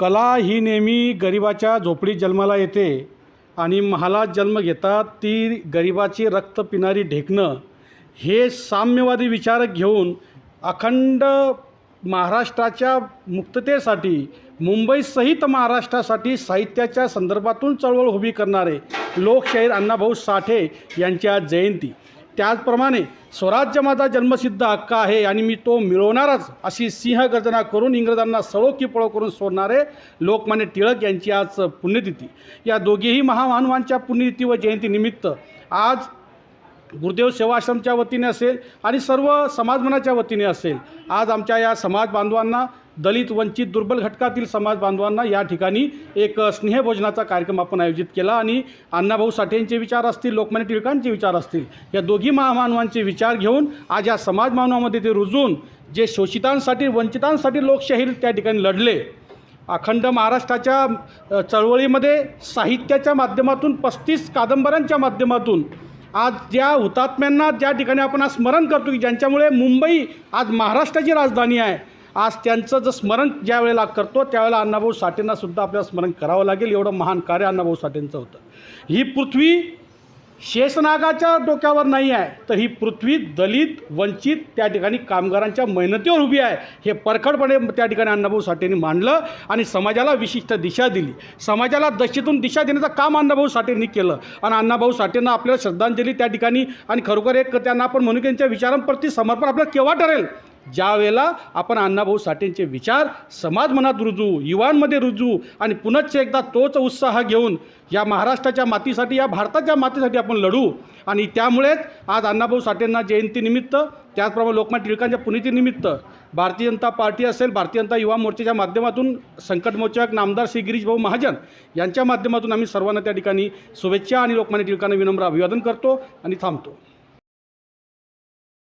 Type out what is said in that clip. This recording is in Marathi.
कला ही नेहमी गरिबाच्या झोपडीत जन्माला येते आणि महालात जन्म घेतात ती गरिबाची रक्त पिणारी ढेकणं. हे साम्यवादी विचार घेऊन अखंड महाराष्ट्राच्या मुक्ततेसाठी मुंबईसहित महाराष्ट्रासाठी साहित्याच्या संदर्भातून चळवळ उभी करणारे लोकशाहीर अण्णाभाऊ साठे यांच्या जयंती. त्याचप्रमाणे स्वराज्य माझा जन्मसिद्ध हक्क आहे आणि मी तो मिळवणारच अशी सिंहगर्जना करून इंग्रजांना सळो की पळो करून सोडणारे लोकमान्य टिळक यांची आज पुण्यतिथी. या दोघेही महामानवांच्या पुण्यतिथी व जयंतीनिमित्त आज गुरुदेव सेवाश्रमच्या वतीने असेल आणि सर्व समाजमनाच्या वतीने असेल. आज आमच्या या समाज बांधवांना दलित वंचित दुर्बल घटकातील समाज बांधवांना या ठिकाणी एक स्नेहभोजनाचा कार्यक्रम आपण आयोजित केला आणि अण्णाभाऊ साठेंचे विचार असतील लोकमान्य टिळकांचे विचार असतील या दोघी महामानवांचे विचार घेऊन आज या समाज मानवामध्ये ते रुजून जे शोषितांसाठी वंचितांसाठी लोकशाहीर त्या ठिकाणी लढले. अखंड महाराष्ट्राच्या चळवळीमध्ये साहित्याच्या माध्यमातून पस्तीस कादंबऱ्यांच्या माध्यमातून आज ज्या हुतात्म्यांना ज्या ठिकाणी आपण आज स्मरण करतो की ज्यांच्यामुळे मुंबई आज महाराष्ट्राची राजधानी आहे आज त्यांचं जर स्मरण ज्या वेळेला करतो त्यावेळेला अण्णाभाऊ साठेंनासुद्धा आपल्याला स्मरण करावं लागेल. एवढं महान कार्य अण्णाभाऊ साठेंचं होतं. ही पृथ्वी शेषनागाच्या डोक्यावर नाही आहे तर ही पृथ्वी दलित वंचित त्या ठिकाणी कामगारांच्या मेहनतीवर उभी आहे. हे परखडपणे त्या ठिकाणी अण्णाभाऊ साठेंनी मांडलं आणि समाजाला विशिष्ट दिशा दिली. समाजाला दशेतून दिशा देण्याचं काम अण्णाभाऊ साठेंनी केलं. आणि अण्णाभाऊ साठेंना आपल्याला श्रद्धांजली त्या ठिकाणी आणि खरोखर एक त्यांना आपण म्हणू की त्यांच्या विचारांप्रती समर्पण आपलं केव्हा ठरेल? ज्या वेळेला आपण अण्णाभाऊ साठेंचे विचार समाज मनात रुजू युवांमध्ये रुजू आणि पुनश्च एकदा तोच उत्साह घेऊन या महाराष्ट्राच्या मातीसाठी या भारताच्या मातीसाठी आपण लढू. आणि त्यामुळेच आज अण्णाभाऊ साठेंना जयंतीनिमित्त त्याचप्रमाणे लोकमान्य टिळकांच्या पुण्यतिनिमित्त भारतीय जनता पार्टी असेल भारतीय जनता युवा मोर्चाच्या माध्यमातून संकटमोचक नामदार श्री गिरीश भाऊ महाजन यांच्या माध्यमातून आम्ही सर्वांना त्या ठिकाणी शुभेच्छा आणि लोकमान्य टिळकांना विनम्र अभिवादन करतो आणि थांबतो.